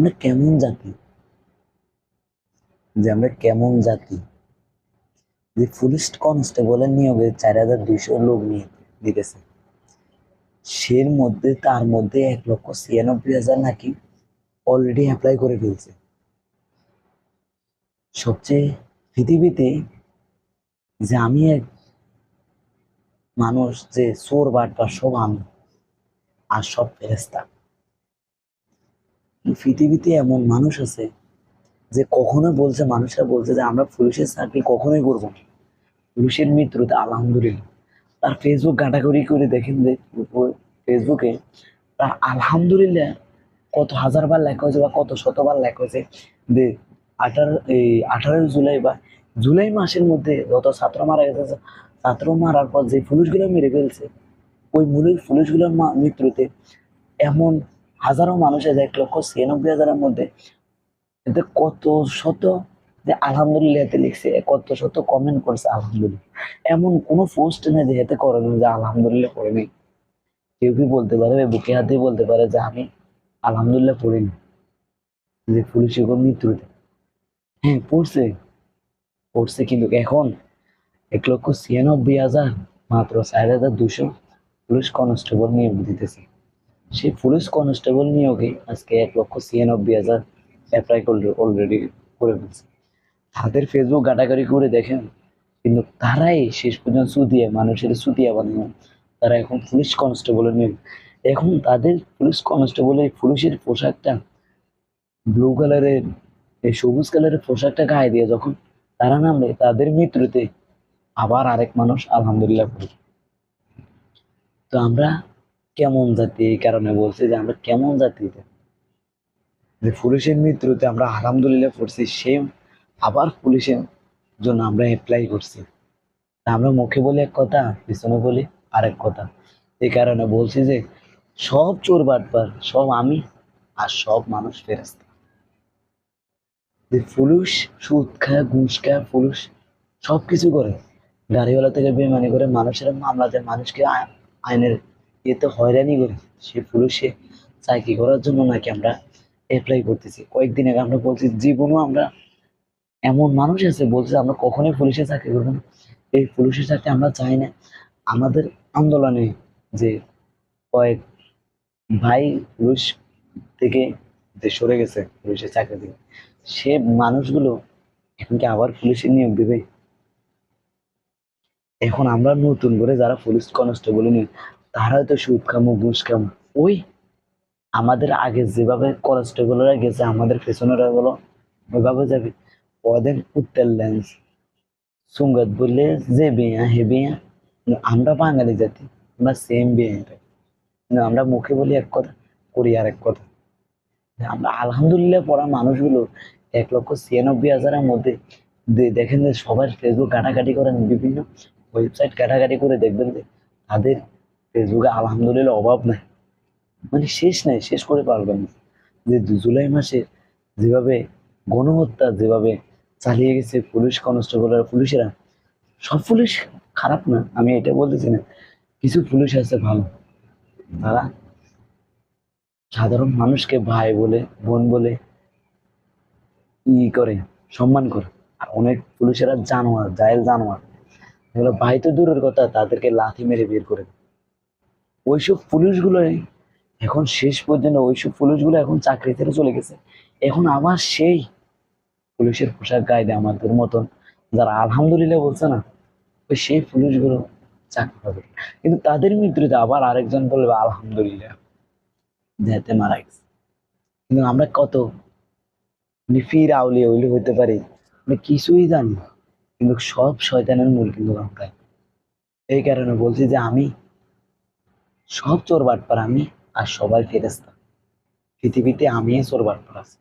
আমরা কেমন জাতি? যে আমরা কেমন জাতি? যে পুলিশ কনস্টেবলের নিয়োগে চার হাজার দুইশো লোক নিয়ে দিতেছে। সের মধ্যে, তার মধ্যে এক লক্ষ ছিয়ানব্বই হাজার নাকি অলরেডি অ্যাপ্লাই করে ফেলছে। সবচেয়ে পৃথিবীতে যে আমি এক মানুষ, যে চোর বাটপার সব আমি, আর সব ফেরেস্তা পৃথিবীতে এমন মানুষ আছে যে কখনো বলছে, মানুষরা বলছে যে আমরা পুলিশের চাকরি কখনোই করব না। পুলিশের মৃত্যুতে আলহামদুলিল্লাহ। তার ফেসবুক ঘাটাঘাটি করে দেখেন যে ফেসবুকে তার আলহামদুলিল্লাহ কত হাজার বার লেখা হয়েছে বা কত শতবার লেখা হয়েছে যে আঠারো, এই আঠারোই জুলাই বা জুলাই মাসের মধ্যে যত ছাত্র মারা গেছে, ছাত্র মারার পর যে পুলিশগুলো মেরে ফেলছে, ওই মূলের পুলিশগুলোর মৃত্যুতে এমন হাজারো মানুষ আছে এক লক্ষ ছিয়ানব্বই হাজারের মধ্যে এতে কত শত যে আলহামদুলিল্লাহ এতে লিখছে কত শত কমেন্ট করছে, আলহামদুলিল্লাহ। এমন কোনো পোস্ট নেই যে এতে করে যে আলহামদুলিল্লাহ পড়েনি কেউ কি বলতে পারে বুকে হাতে বলতে পারে যে আমি আলহামদুলিল্লাহ পড়িনি? যে পুলিশের উপর মৃত্যুতে। হ্যাঁ পড়ছে। পড়ছে কিন্তু এখন এক লক্ষ ছিয়ানব্বই হাজার মাত্র চার হাজার দুশো পুলিশ কনস্টেবল নিয়োগ দিতেছে। সেই পুলিশ কনস্টেবল নিয়োগে আজকে এক লক্ষ ছিয়ানব্বই হাজার অ্যাপ্লাই করলে অলরেডি করে ফেলছে। তাদের ফেসবুক ঘাটাঘাটি করে দেখেন, কিন্তু তারাই শেষ পর্যন্ত সুদিয়ে মানুষের সুতিয়া বানিয়ে তারা এখন পুলিশ কনস্টেবলের নিয়োগ। এখন তাদের পুলিশ কনস্টেবলের পুলিশের পোশাকটা ব্লু কালারের এই সবুজ কালারের পোশাকটা গায়ে দিয়ে যখন তারা নামলে তাদের মৃত্যুতে আবার আরেক মানুষ আলহামদুলিল্লাহ পড়ে তো আমরা কেমন জাতি এই কারণে বলছি যে আমরা কেমন জাতি যে পুলিশের মৃত্যুতে আমরা আলহামদুলিল্লাহ পড়ছি সেম আবার পুলিশের জন্য আমরা অ্যাপ্লাই করছি। আমরা মুখে বলি এক কথা, পিছনে বলি আরেক কথা। এই কারণে বলছি যে সব চোর বাটপার সব আমি আর সব মানুষ ফেরাস্তা যে সুদ খায়, ঘুষ খায়, পুলিশ সব কিছু করে। গাড়িওয়ালা থেকে বেমানি করে মানুষের মামলাতে মানুষকে আ- আইনের ইয়েতে হয়রানি করে। সে পুলিশে চাকরি করার জন্য নাকি আমরা অ্যাপ্লাই করতেছি। কয়েকদিন আগে আমরা বলছি, জীবনও আমরা এমন মানুষ আছে। বলছে, আমরা কখনোই পুলিশে চাকরি করব না। এই পুলিশের চাকরি আমরা চাই না। আমাদের আন্দোলনে যে কয়েক ভাই পুলিশ থেকে যে সরে গেছে পুলিশের চাকরি থেকে সে মানুষগুলো এখন কি আবার পুলিশে নিয়োগ দেবে? এখন আমরা নতুন করে যারা পুলিশ কনস্টেবল নিয়ে তারা হয়তো সুদ খামো ঘুষ খামো ওই আমাদের আগে যেভাবে কনস্টেবলরা গেছে, আমাদের পেছনেরা গুলো ওইভাবে যাবে। ওদের উত্তর লেন্স, সুঙ্গত বললে যে বিয়া, হে বিয়া। আমরা বাঙালি জাতি, আমরা সেম বিয়া আমরা মুখে বলি এক কথা, করি আর এক কথা আমরা আলহামদুলিল্লাহ পড়া মানুষগুলো এক লক্ষ ছিয়ানব্বই হাজারের মধ্যে দেখেন যে সবার ফেসবুক ঘাটাঘাটি করেন, বিভিন্ন ওয়েবসাইট ঘাটাঘাটি করে দেখবেন যে তাদের ফেসবুকে আলহামদুলিল্লাহ অভাব নাই। মানে শেষ নেই, শেষ করে পারবেন না। যে জুলাই মাসে যেভাবে গণহত্যা, যেভাবে চালিয়ে গেছে পুলিশ কনস্টেবল আর পুলিশেরা, সব পুলিশ খারাপ না, আমি এটা বলতেছি না। কিছু পুলিশ আছে ভালো। তারা সাধারণ মানুষকে ভাই বলে, বোন বলে ই করে, সম্মান করে। আর অনেক পুলিশেরা জানোয়ার, জায়েল জানোয়ার। এগুলো ভাই তো দূরের কথা, তাদেরকে লাথি মেরে বের করে। ওইসব পুলিশগুলোই এখন শেষ পর্যন্ত ওইসব পুলিশগুলো এখন চাকরি থেকে চলে গেছে। এখন আবার সেই পুলিশের পোশাক গায়ে দেয় আমাদের মতন যারা আলহামদুলিল্লাহ বলছে না, ওই সেই পুলিশগুলো চাকরি পাবে। কিন্তু তাদের মৃত্যুতে আবার আরেকজন বলবে, আলহামদুলিল্লাহ, যেতে মারা গেছে। কিন্তু আমরা কত মানে ফির আউলিয়া উলি হইতে পারি, আমরা কিছুই জানি। কিন্তু সব শয়তানের মূল কিন্তু এই কারণে বলছি যে আমি সব চোর বাটপার আমি আর সবাই ফেরেস্তা পৃথিবীতে আমিও চোর বাটপার আছি।